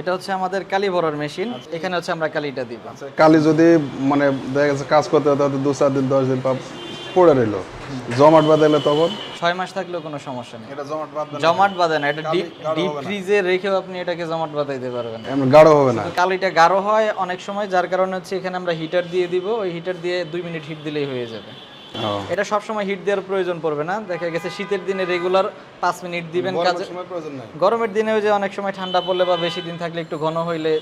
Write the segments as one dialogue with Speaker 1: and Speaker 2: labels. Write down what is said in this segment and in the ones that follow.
Speaker 1: এটা হচ্ছে আমাদের কালি ভরার মেশিন। এখানে হচ্ছে আমরা কালিটা দিব।
Speaker 2: কালি যদি মানে দেখা গেছে কাজ করতে হতে দু চার দিন দশ দিন পড়ে রইল। জমাট বাঁধাইলে তখন?
Speaker 1: ছয় মাস থাকলেও কোনো সমস্যা নেই।
Speaker 2: এটা জমাট বাঁধবে
Speaker 1: জমাট বাঁধে না এটা ডিপ ডিপ ফ্রিজে রেখেও আপনি এটাকে জমাট বাঁধাইতে পারবেন।
Speaker 2: এমন গাঢ় হবে না।
Speaker 1: কালিটা গাঢ় হয় অনেক সময় যার কারণে হচ্ছে এখানে আমরা হিটার দিয়ে দিব। ওই হিটার দিয়ে দুই মিনিট হিট দিলেই হয়ে যাবে।
Speaker 2: ও।
Speaker 1: এটা সবসময় হিট দেওয়ার প্রয়োজন পড়বে না। দেখা গেছে শীতের দিনে রেগুলার পাঁচ মিনিট দিবেন কাজে।
Speaker 2: সময়
Speaker 1: গরমের দিনেও যে অনেক সময় ঠান্ডা পড়লে বা বেশি দিন থাকলে একটু ঘন হইলে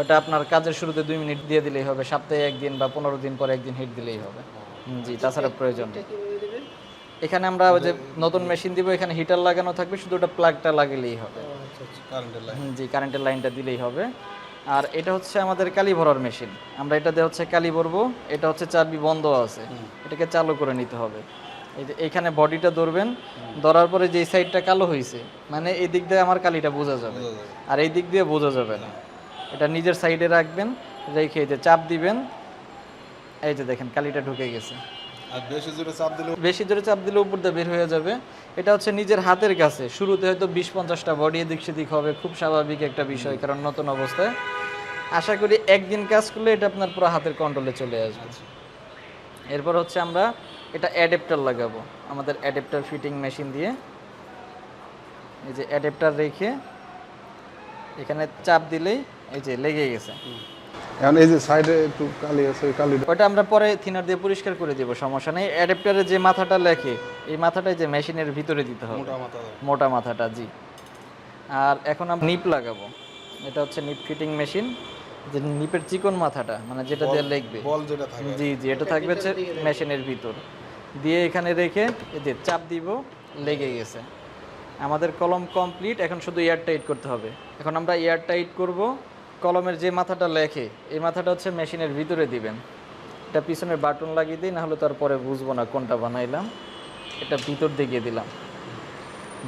Speaker 1: ওটা আপনার কাজের শুরুতে দুই মিনিট দিয়ে দিলেই হবে। সপ্তাহে একদিন বা পনেরো দিন পরে একদিন হিট দিলেই হবে। জি তাছাড়া প্রয়োজন এখানে আমরা ওই যে নতুন মেশিন দিব এখানে হিটার লাগানো থাকবে শুধু ওটা প্লাগটা লাগালেই হবে।
Speaker 2: লাইন
Speaker 1: হুম, জি কারেন্টের লাইনটা দিলেই হবে। আর এটা হচ্ছে আমাদের কালি ভরার মেশিন। আমরা এটাতে হচ্ছে কালি ভরবো এটা হচ্ছে চাবি বন্ধ আছে। এটাকে চালু করে নিতে হবে। এই যে এখানে বডিটা ধরবেন ধরার পরে যে সাইডটা কালো হয়েছে মানে এই দিক দিয়ে আমার কালিটা বোঝা যাবে। আর এই দিক দিয়ে বোঝা যাবে না। এটা নিজের সাইডে রাখবেন রেখে এই যে চাপ দিবেন এই যে দেখেন কালিটা ঢুকে গেছে।
Speaker 2: আর বেশি জোরে চাপ দিলে
Speaker 1: বেশি জোরে চাপ দিলে উপর দিয়ে বের হয়ে যাবে। এটা হচ্ছে নিজের হাতের কাছে। শুরুতে হয়তো বিশ পঞ্চাশটা বডি এদিক সেদিক হবে খুব স্বাভাবিক একটা বিষয় কারণ নতুন অবস্থায়। আশা করি একদিন কাজ করলে এটা আপনার পুরো হাতের কন্ট্রোলে চলে আসবে। এরপর হচ্ছে আমরা এটা অ্যাডাপ্টার লাগাবো। আমাদের অ্যাডাপ্টার ফিটিং মেশিন দিয়ে। এই যে অ্যাডাপ্টার রেখে এখানে চাপ দিলেই এই যে লেগে গেছে।
Speaker 2: এখন এই যে সাইডে একটু কালি আছে ওই কালিটা
Speaker 1: ওটা আমরা পরে থিনার দিয়ে পরিষ্কার করে দিব সমস্যা নেই। অ্যাডাপ্টারে যে মাথাটা লেখে এই মাথাটা যে মেশিনের ভিতরে দিতে হবে। মোটা মাথাটা জি। আর এখন আমরা নিপ লাগাবো। এটা হচ্ছে নিপ ফিটিং মেশিন যে নিপের চিকন মাথাটা মানে যেটা দিয়ে লেখবে।
Speaker 2: বল যেটা থাকে।
Speaker 1: জি জি এটা থাকবে হচ্ছে মেশিনের ভিতর। দিয়ে এখানে রেখে এই যে চাপ দিব লেগে গেছে। আমাদের কলম কমপ্লিট এখন শুধু এয়ার টাইট করতে হবে। এখন আমরা এয়ার টাইট করব। কলমের যে মাথাটা লেখে এই মাথাটা হচ্ছে মেশিনের ভিতরে দিবেন। এটা পিছনের বাটন লাগিয়ে দিই নাহলে তারপরে বুঝব না কোনটা বানাইলাম। এটা ভিতর দিকে দিলাম।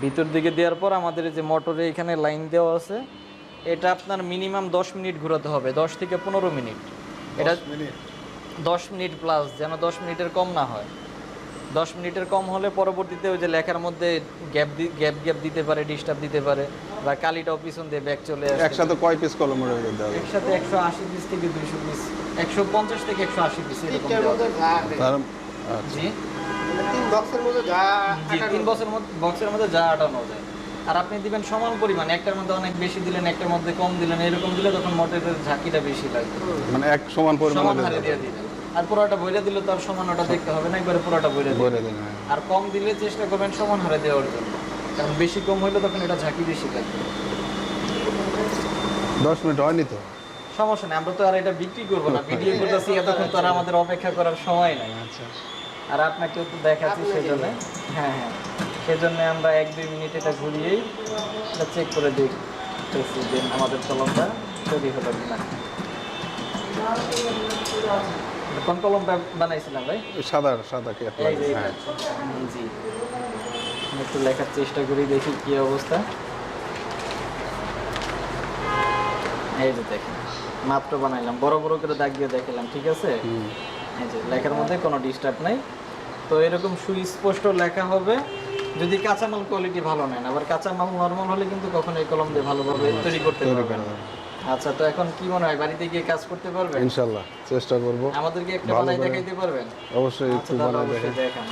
Speaker 1: ভিতর দিকে দেওয়ার পর আমাদের যে মোটরে এখানে লাইন দেওয়া আছে এটা আপনার মিনিমাম দশ মিনিট ঘোরাতে হবে দশ থেকে পনেরো মিনিট। এটা দশ মিনিট। প্লাস যেন দশ মিনিটের কম না হয়। দশ মিনিটের কম হলে পরবর্তীতে ওই যে লেখার মধ্যে গ্যাপ গ্যাপ গ্যাপ দিতে পারে ডিস্টার্ব দিতে পারে বা কালিটাও পিছন দিয়ে ব্যাক চলে আসে।
Speaker 2: একসাথে কয় পিস কলম রয়ে দেওয়া
Speaker 1: একসাথে একশো আশি পিস থেকে দুইশো পিস একশো পঞ্চাশ থেকে একশো আশি পিস এরকম জি।
Speaker 3: তিন বক্সের মধ্যে যা
Speaker 1: জি তিন বছর মধ্যে বক্সের মধ্যে যা আটানো যায়। আর আপনি দিবেন সমান পরিমাণ একটার মধ্যে অনেক বেশি দিলেন একটার মধ্যে কম দিলেন এরকম দিলে তখন মোটরের ঝাঁকিটা বেশি লাগবে
Speaker 2: মানে এক সমান পরিমাণে
Speaker 1: দিয়ে দিবেন আর পুরোটা বইরে দিলে তো আর সমান ওটা দেখতে হবে না একবারে পুরোটা বইরে
Speaker 2: দিন হ্যাঁ।
Speaker 1: আর কম দিলে চেষ্টা করবেন সমান হারে দেওয়ার জন্য। কারণ বেশি কম হইলে তখন এটা ঝাঁকি বেশি লাগবে
Speaker 2: দশ মিনিট হয়নি তো?
Speaker 1: সমস্যা নেই আমরা তো আর এটা বিক্রি করব না। ভিডিও করতেছি এতক্ষণ তো আর আমাদের অপেক্ষা করার সময় নাই।
Speaker 2: আচ্ছা।
Speaker 1: আর আপনাকে তো দেখাচ্ছি সেজন্য। হ্যাঁ হ্যাঁ। সেজন্য আমরা এক দুই মিনিট এটা ঘুরিয়েই এটা চেক করে দেখতেছি যে আমাদের কলমটা তৈরি হলো কিনা। কোন কলমটা বানাইছিলাম ভাই?
Speaker 2: সাদা সাদা কে হ্যাঁ।
Speaker 1: জি। একটু লেখার চেষ্টা করি দেখি কি অবস্থা। এই যে দেখেন মাত্র বানাইলাম। বড় বড় করে দাগ দিয়ে দেখালাম ঠিক আছে? এই যে লেখার মধ্যে কোনো ডিস্টার্ব নাই। তো এরকম সুস্পষ্ট লেখা হবে যদি কাঁচামাল কোয়ালিটি ভালো নেন। আবার কাঁচামাল নর্মাল হলে কিন্তু কখনো এই কলম দিয়ে ভালোভাবে তৈরি করতে পারবেন না। আচ্ছা তো এখন কি মনে হয় বাড়িতে গিয়ে কাজ করতে পারবেন?
Speaker 2: ইনশাআল্লাহ চেষ্টা করব।
Speaker 1: আমাদেরকে একটা বানাই দেখাইতে পারবেন?
Speaker 2: অবশ্যই
Speaker 1: আচ্ছা
Speaker 2: একটু বানাই দেখাই।
Speaker 1: দেখান।